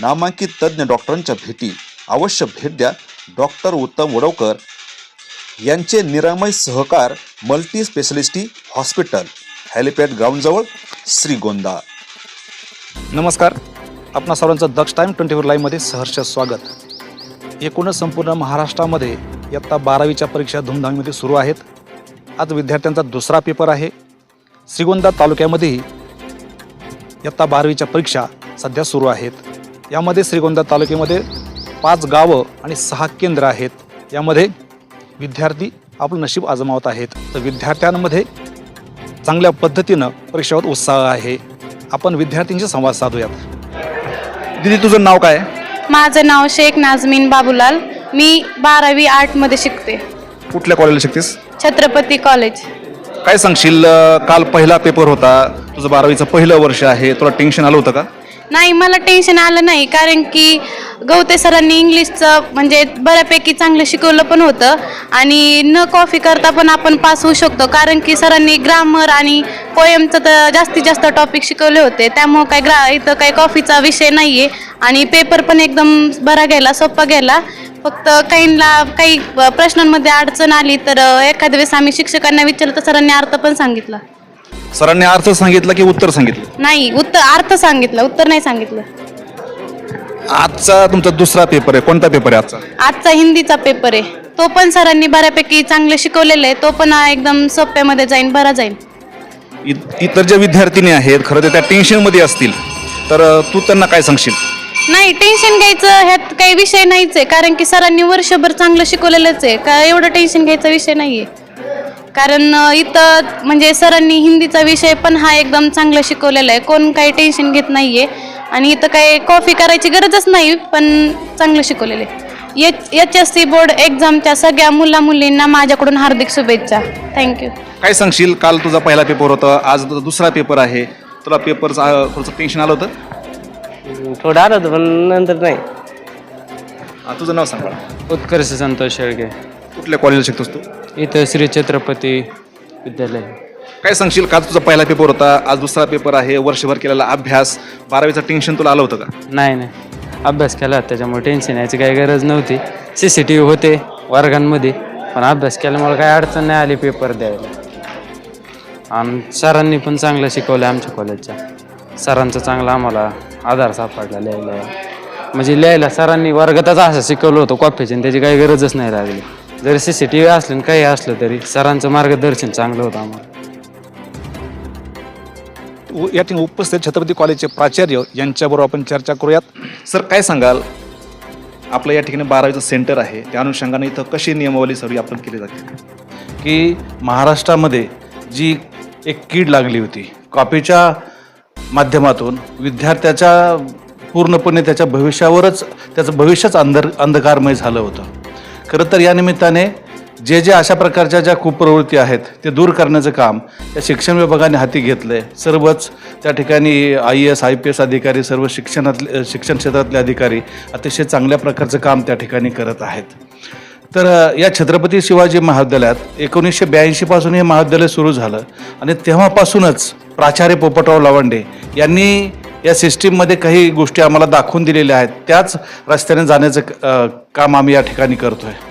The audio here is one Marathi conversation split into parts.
नामांकित तज्ज्ञ डॉक्टरांच्या भेटी. अवश्य भेट द्या. डॉक्टर उत्तम वडवकर यांचे Niramay Sahakar multi speciality hospital helipad ग्राउंडजवळ Shrigonda नमस्कार. आपणा सर्वांचं दक्ष टाईम ट्वेंटी फोर लाईव्हमध्ये सहर्ष स्वागत. एकूणच संपूर्ण महाराष्ट्रामध्ये इयत्ता बारावीच्या परीक्षा धुमधामीमध्ये सुरू आहेत. आज विद्यार्थ्यांचा दुसरा पेपर आहे. श्रीगोंदा तालुक्यामध्येही इयत्ता बारावीच्या परीक्षा सध्या सुरू आहेत. यामध्ये श्रीगोंदा तालुक्यामध्ये पाच गावं आणि सहा केंद्र आहेत. यामध्ये विद्यार्थी आपलं नशीब आजमावत आहेत. तर विद्यार्थ्यांमध्ये चांगल्या पद्धतीनं परीक्षेवर उत्साह आहे. आपण विद्यार्थ्यांशी संवाद साधूयात. दिदी तुझं नाव काय? माझं नाव शेख नाझमीन बाबूलाल. मी बारावी आर्टमध्ये शिकते. कुठल्या कॉलेजला शिकतेस? छत्रपती कॉलेज काय सांगशील काल पहिला पेपर होता. तुझं बारावीचं पहिलं वर्ष आहे. तुला टेन्शन आलं होतं का? नाही मला टेन्शन आलं नाही. कारण की गवते सरांनी इंग्लिशचं म्हणजे बऱ्यापैकी चांगलं शिकवलं पण होतं. आणि न कॉफी करता पण आपण पास होऊ शकतो. कारण की सरांनी ग्रामर आणि पोयमचं तर जास्तीत जास्त टॉपिक शिकवले होते. त्यामुळं काय ग्रा इथं काही कॉफीचा विषय नाही आहे आणि पेपर पण एकदम बरा गेला सोपा गेला फक्त काहींना काही प्रश्नांमध्ये अडचण आली तर एखाद्या वेळेस आम्ही शिक्षकांना विचारलं तर सरांनी अर्थ पण सांगितला. सरांनी अर्थ सांगितलं की उत्तर सांगितलं? नाही उत्तर अर्थ सांगितलं उत्तर नाही सांगितलं. आजचा तुमचा दुसरा पेपर आहे. कोणता पेपर आहे आजचा? आजचा हिंदीचा पेपर आहे. तो पण सरांनी बऱ्यापैकी चांगले शिकवलेले आहे. तो पण एकदम सोप्यामध्ये जाईन बरा जाईल इ- इतर जे विद्यार्थिनी आहेत खरं तर त्या टेन्शनमध्ये असतील. तर अं, तू त्यांना काय सांगशील? नाही टेन्शन घ्यायचं ह्यात काही विषय नाहीच आहे. कारण की सरांनी वर्षभर चांगलं शिकवलेलंच आहे. का एवढं टेन्शन घ्यायचा विषय नाही आहे कारण इथं म्हणजे सरांनी हिंदीचा विषय पण हा एकदम चांगला शिकवलेला आहे. कोण काही टेन्शन घेत नाही आहे आणि इथं काही कॉफी करायची गरजच नाही पण चांगलं शिकवलेलं आहे. H H S C board एक्झामच्या सगळ्या मुला मुलींना माझ्याकडून हार्दिक शुभेच्छा. थँक्यू काय सांगशील? काल तुझा पहिला पेपर होता आज तुझा दुसरा पेपर आहे. तुला पेपरचं थोडंसं टेन्शन आलं होतं? थोडं आलं होतं पण नंतर नाही. तुझं नाव सांग मला उत्कर्ष संतोष शेळके. कुठल्या कॉलेजला शिकतोस तू? इथं श्री छत्रपती विद्यालय. काय सांगशील? काल तुझा पहिला पेपर होता आज दुसरा पेपर आहे वर्षभर केलेला अभ्यास. बारावीचं टेन्शन तुला आलं होतं का? नाही नाही. अभ्यास केला त्याच्यामुळे टेन्शन यायची काही गरज नव्हती. सी सी टी व्ही होते वर्गांमध्ये पण अभ्यास केल्यामुळे काही अडचण नाही आली पेपर द्यायला. आणि सरांनी पण चांगलं शिकवलं आमच्या कॉलेजच्या सरांचा चांगला आम्हाला आधार सापडला लिहायला. म्हणजे लिहायला सरांनी वर्गातच असं शिकवलं होतं कॉफीची त्याची काही गरजच नाही लागली जरी सी सी टी व्ही असलं आणि काही असलं तरी सरांचं मार्गदर्शन चांगलं होतं आम्हाला. उ- या ठिकाणी उपस्थित छत्रपती कॉलेजचे प्राचार्य यांच्याबरोबर आपण चर्चा करूयात. सर काय सांगाल? आपलं या ठिकाणी बारावीचं सेंटर आहे. त्या अनुषंगाने इथं कशी नियमावली सर्व आपण केली जाते? की महाराष्ट्रामध्ये जी एक कीड लागली होती कॉपीच्या माध्यमातून विद्यार्थ्याच्या पूर्णपणे त्याच्या भविष्यावरच त्याचं भविष्यच अंधर अंधकारमय झालं होतं. खरं तर या निमित्ताने जे जे अशा प्रकारच्या ज्या कुप्रवृत्ती आहेत ते दूर करण्याचं काम या शिक्षण विभागाने हाती घेतलं आहे सर्वच त्या ठिकाणी I S I P S अधिकारी सर्व शिक्षणातले शिक्षण क्षेत्रातले अधिकारी अतिशय चांगल्या प्रकारचं काम त्या ठिकाणी करत आहेत. तर या छत्रपती शिवाजी महाविद्यालयात एकोणीसशे ब्याऐंशीपासून हे महाविद्यालय सुरू झालं आणि तेव्हापासूनच प्राचार्य पोपटराव लावंडे यांनी या सिस्टीममध्ये काही गोष्टी आम्हाला दाखवून दिलेल्या आहेत. त्याच रस्त्याने जाण्याचं काम आम्ही या ठिकाणी करतो आहे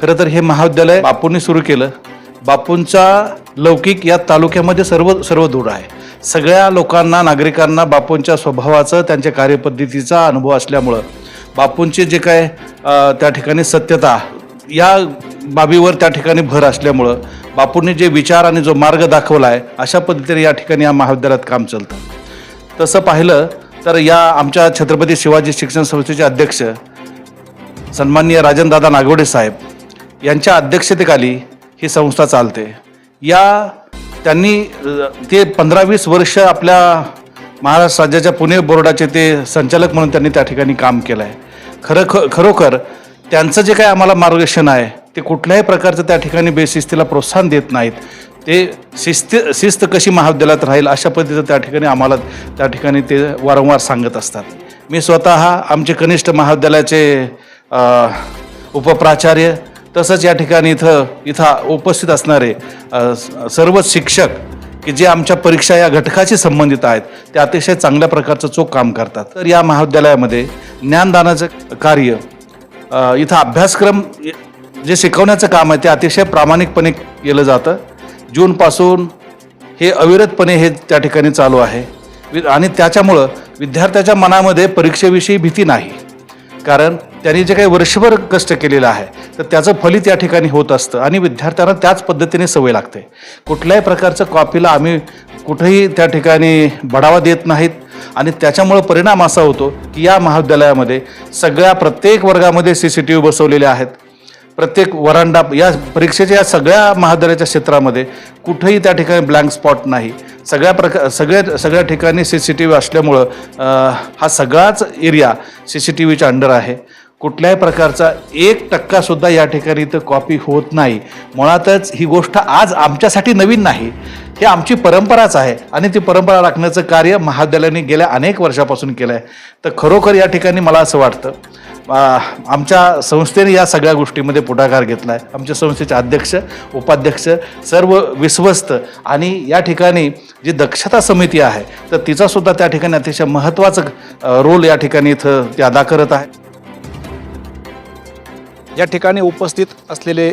खरं तर हे महाविद्यालय बापूंनी सुरू केलं. बापूंचा लौकिक या तालुक्यामध्ये सर्व सर्व दूर आहे. सगळ्या लोकांना नागरिकांना बापूंच्या स्वभावाचं त्यांच्या कार्यपद्धतीचा अनुभव असल्यामुळं बापूंचे जे काय त्या ठिकाणी सत्यता या बाबीवर त्या ठिकाणी भर असल्यामुळं बापूंनी जे विचार आणि जो मार्ग दाखवला आहे अशा पद्धतीने या ठिकाणी या महाविद्यालयात काम चालतं. तसं पाहिलं तर या आमच्या छत्रपती शिवाजी शिक्षण संस्थेचे अध्यक्ष सन्माननीय राजनदादा नागवडे साहेब यांच्या अध्यक्षतेखाली ही संस्था चालते. या त्यांनी ते पंधरा वीस वर्ष आपल्या महाराष्ट्र राज्याच्या पुणे बोर्डाचे ते संचालक म्हणून त्यांनी त्या ठिकाणी काम केलं आहे खरं ख खरोखर त्यांचं जे काही आम्हाला मार्गदर्शन आहे ते कुठल्याही प्रकारचं त्या ठिकाणी बेशिस्तीला प्रोत्साहन देत नाहीत. ते शिस्त शिस्त कशी महाविद्यालयात राहील अशा पद्धतीचं त्या ठिकाणी आम्हाला त्या ठिकाणी ते वारंवार सांगत असतात. मी स्वतः आमचे कनिष्ठ महाविद्यालयाचे उपप्राचार्य तसंच या ठिकाणी इथं इथं उपस्थित असणारे सर्व सर्वच शिक्षक की जे आमच्या परीक्षा या घटकाशी संबंधित आहेत ते अतिशय चांगल्या प्रकारचं चोख काम करतात. तर या महाविद्यालयामध्ये ज्ञानदानाचं कार्य इथं अभ्यासक्रम जे शिकवण्याचं काम आहे ते अतिशय प्रामाणिकपणे केलं जातं. जूनपासून हे अविरतपणे हे त्या ठिकाणी चालू आहे. वि- आणि त्याच्यामुळं विद्यार्थ्याच्या मनामध्ये परीक्षेविषयी भीती नाही. कारण त्यांनी जे काही वर्षभर कष्ट केलेलं आहे तर त्याचं फलित या ठिकाणी होत असतं आणि विद्यार्थ्यांना त्याच पद्धतीने सवय लागते. कुठल्याही प्रकारचं कॉपीला आम्ही कुठेही त्या ठिकाणी बढावा देत नाहीत आणि त्याच्यामुळं परिणाम असा होतो की या महाविद्यालयामध्ये सगळ्या प्रत्येक वर्गामध्ये सी सी टी व्ही बसवलेले आहेत. प्रत्येक वरांडा या परीक्षेच्या या सगळ्या महादऱ्याच्या क्षेत्रामध्ये कुठेही त्या ठिकाणी ब्लँक स्पॉट नाही. सगळ्या प्रकार सगळ्या सगळ्या ठिकाणी सी सी टी व्ही असल्यामुळं हा सगळाच एरिया सी सी टी व्हीच्या अंडर आहे. कुठल्याही प्रकारचा एक टक्कासुद्धा या ठिकाणी इथं कॉपी होत नाही. मुळातच ही गोष्ट आज आमच्यासाठी नवीन नाही. हे आमची परंपराच आहे आणि ती परंपरा राखण्याचं कार्य महाविद्यालयाने गेल्या अनेक वर्षापासून केलं आहे तर खरोखर या ठिकाणी मला असं वाटतं आमच्या संस्थेने या सगळ्या गोष्टीमध्ये पुढाकार घेतला आहे आमच्या संस्थेचे अध्यक्ष उपाध्यक्ष सर्व विश्वस्त आणि या ठिकाणी जी दक्षता समिती आहे तर तिचासुद्धा त्या ठिकाणी अतिशय महत्त्वाचं रोल या ठिकाणी इथं ते अदा करत आहे. या ठिकाणी उपस्थित असलेले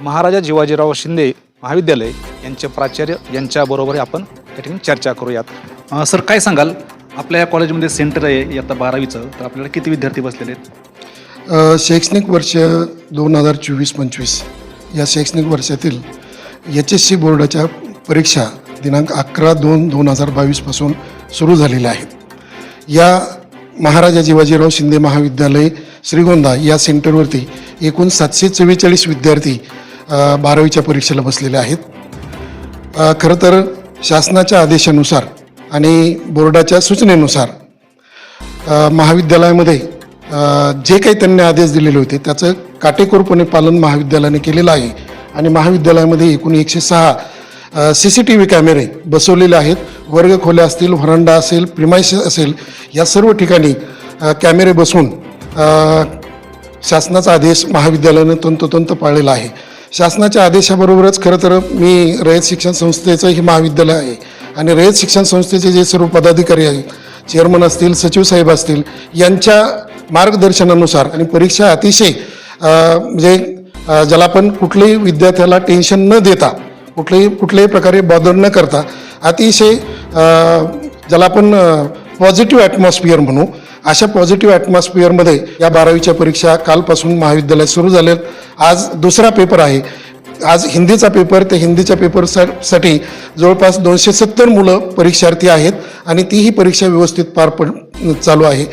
महाराजा जिवाजीराव शिंदे महाविद्यालय यांचे प्राचार्य यांच्याबरोबर आपण या ठिकाणी चर्चा करूयात. सर काय सांगाल? आपल्या या कॉलेजमध्ये सेंटर आहे इयत्ता बारावीचं. तर आपल्याला किती विद्यार्थी बसलेले आहेत? शैक्षणिक वर्ष दोन हजार चोवीस पंचवीस. या शैक्षणिक वर्षातील एच एस सी बोर्डाच्या परीक्षा दिनांक अकरा दोन दोन हजार बावीसपासून सुरू झालेल्या आहेत. या महाराजा जिवाजीराव शिंदे महाविद्यालय श्रीगोंदा या सेंटरवरती एकूण सातशे चव्वेचाळीस विद्यार्थी बारावीच्या परीक्षेला बसलेले आहेत. खरं तर शासनाच्या आदेशानुसार आणि बोर्डाच्या सूचनेनुसार महाविद्यालयामध्ये जे काही त्यांनी आदेश दिलेले होते त्याचं काटेकोरपणे पालन महाविद्यालयाने केलेलं आहे. आणि महाविद्यालयामध्ये एकूण एकशे सहा सी सी टी व्ही कॅमेरे बसवलेले आहेत. वर्गखोल्या असतील व्हरांडा असेल प्रिमायस असेल या सर्व ठिकाणी कॅमेरे बसून शासनाचा आदेश महाविद्यालयानं तंतोतंत पाळलेला आहे. शासनाच्या आदेशाबरोबरच खरं तर मी रयत शिक्षण संस्थेचं हे महाविद्यालय आहे आणि रयत शिक्षण संस्थेचे जे सर्व पदाधिकारी आहेत चेअरमन असतील सचिव साहेब असतील यांच्या मार्गदर्शनानुसार आणि परीक्षा अतिशय म्हणजे ज्याला आपण कुठल्याही विद्यार्थ्याला टेन्शन न देता कुठलेही कुठल्याही प्रकारे बॉदर न करता अतिशय ज्याला आपण पॉझिटिव्ह ॲटमॉस्फिअर म्हणू. अशा पॉझिटिव्ह ॲटमॉस्फिअरमध्ये या बारावीच्या परीक्षा कालपासून महाविद्यालयात सुरू झाल्या आज दुसरा पेपर आहे. आज हिंदीचा पेपर त्या हिंदीच्या पेपरसाठी जवळपास दोनशे सत्तर मुलं परीक्षार्थी आहेत आणि तीही परीक्षा व्यवस्थित पार पड चालू आहे.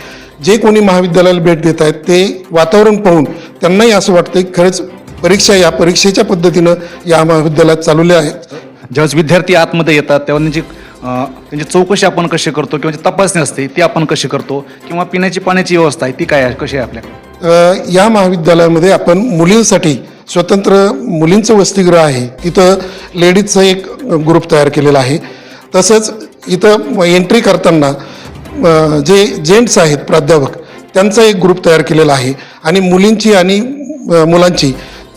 जे कोणी महाविद्यालयाला भेट देत आहेत ते वातावरण पाहून त्यांनाही असं वाटतं की खरंच परीक्षा या परीक्षेच्या पद्धतीनं या महाविद्यालयात चालवल्या आहेत. ज्यावेळेस विद्यार्थी आतमध्ये येतात तेव्हा त्यांची त्यांची चौकशी आपण कशी करतो किंवा जी तपासणी असते ती आपण कशी करतो किंवा पिण्याची पाण्याची व्यवस्था आहे ती काय आहे कशी आहे आपल्या? या महाविद्यालयामध्ये आपण मुलींसाठी स्वतंत्र मुलींचं वसतिगृह आहे. तिथं लेडीजचं एक ग्रुप तयार केलेला आहे. तसंच इथं एंट्री करताना जे जेंट्स आहेत प्राध्यापक त्यांचा एक ग्रुप तयार केलेला आहे. आणि मुलींची आणि मुलांची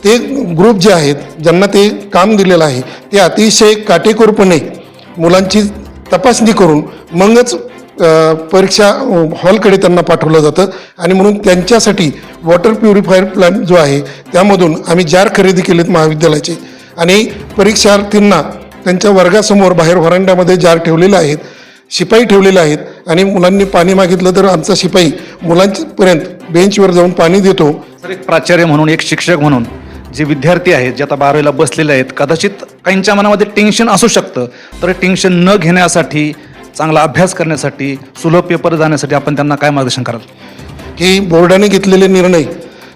ते ग्रुप जे आहेत ज्यांना ते काम दिलेलं आहे ते अतिशय काटेकोरपणे मुलांची तपासणी करून मगच परीक्षा हॉलकडे त्यांना पाठवलं जातं. आणि म्हणून त्यांच्यासाठी वॉटर प्युरिफायर प्लॅन जो आहे त्यामधून आम्ही जार खरेदी केलेत महाविद्यालयाचे. आणि परीक्षार्थींना त्यांच्या वर्गासमोर बाहेर व्हरांड्यामध्ये जार ठेवलेले आहेत शिपाई ठेवलेले आहेत. आणि मुलांनी पाणी मागितलं तर आमचा शिपाई मुलांपर्यंत बेंचवर जाऊन पाणी देतो. तर एक प्राचार्य म्हणून एक शिक्षक म्हणून जे विद्यार्थी आहेत जे आता बारावीला बसलेले आहेत कदाचित काहींच्या मनामध्ये टेन्शन असू शकतं. तर टेन्शन न घेण्यासाठी चांगला अभ्यास करण्यासाठी सुलभ पेपर जाण्यासाठी आपण त्यांना काय मार्गदर्शन कराल? की बोर्डाने घेतलेले निर्णय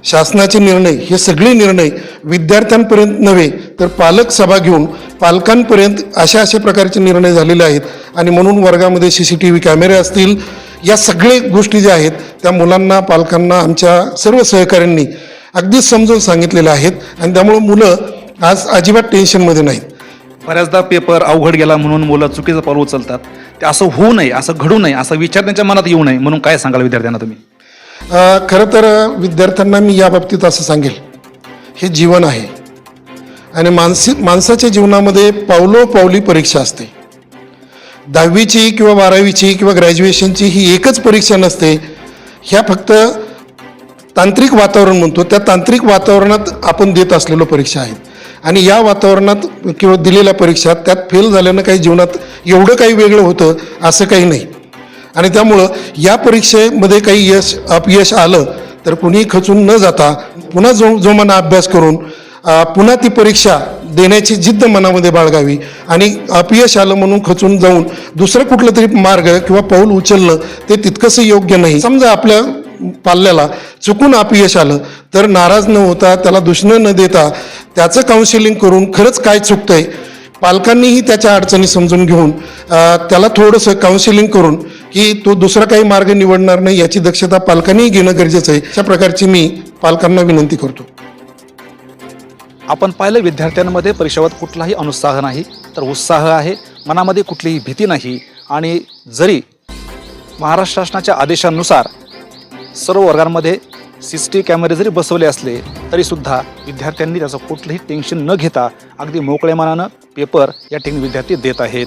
शासनाचे निर्णय हे सगळे निर्णय विद्यार्थ्यांपर्यंत नव्हे तर पालक सभा घेऊन पालकांपर्यंत अशा अशा प्रकारचे निर्णय झालेले आहेत. आणि म्हणून वर्गामध्ये सी सी टी व्ही कॅमेरे असतील या सगळे गोष्टी ज्या आहेत त्या मुलांना पालकांना आमच्या सर्व सहकाऱ्यांनी अगदीच समजून सांगितलेल्या आहेत आणि त्यामुळं मुलं आज अजिबात टेन्शनमध्ये नाहीत. बऱ्याचदा पेपर अवघड गेला म्हणून मुलं चुकीचं पाऊल उचलतात. ते असं होऊ नये असं घडू नये असं विचार त्यांच्या मनात येऊ नये म्हणून काय सांगाल विद्यार्थ्यांना तुम्ही? अ, खरं तर विद्यार्थ्यांना मी या बाबतीत असं सांगेल. हे जीवन आहे. आणि मानसी माणसाच्या जीवनामध्ये पावलो पावली परीक्षा असते. दहावीची किंवा बारावीची किंवा ग्रॅज्युएशनची ही एकच परीक्षा नसते. ह्या फक्त तांत्रिक वातावरण म्हणतो त्या तांत्रिक वातावरणात आपण देत असलेलो परीक्षा आहेत. आणि या वातावरणात किंवा दिलेल्या परीक्षा त्यात फेल झाल्यानं काही जीवनात एवढं काही वेगळं होतं असं काही नाही. आणि त्यामुळं या परीक्षेमध्ये काही यश अपयश आलं तर कुणीही खचून न जाता पुन्हा जो जोमानं अभ्यास करून पुन्हा ती परीक्षा देण्याची जिद्द मनामध्ये बाळगावी. आणि अपयश आलं म्हणून खचून जाऊन दुसरं कुठलं तरी मार्ग किंवा पाऊल उचललं ते तितकंसं योग्य नाही. समजा आपल्या पाल्याला चुकून अपयश आलं. तर नाराज न होता त्याला दुष्ण न देता त्याचं काउन्सिलिंग करून खरंच काय चुकतंय पालकांनीही त्याच्या अडचणी समजून घेऊन त्याला थोडंसं काउन्सिलिंग करून की तो दुसरा काही मार्ग निवडणार नाही याची दक्षता पालकांनीही घेणं गरजेचं आहे. अशा प्रकारची मी पालकांना विनंती करतो. आपण पाहिलं विद्यार्थ्यांमध्ये परीक्षेवर कुठलाही अनुत्साह नाही तर उत्साह आहे मनामध्ये कुठलीही भीती नाही आणि जरी महाराष्ट्र शासनाच्या आदेशानुसार सर्व वर्गांमध्ये सी सी टी व्ही कॅमेरे जरी बसवले असले तरीसुद्धा विद्यार्थ्यांनी त्याचं कुठलंही टेन्शन न घेता अगदी मोकळ्या मनानं पेपर या ठिकाणी विद्यार्थी देत आहेत.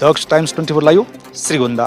Daksh times twenty four live Shrigonda.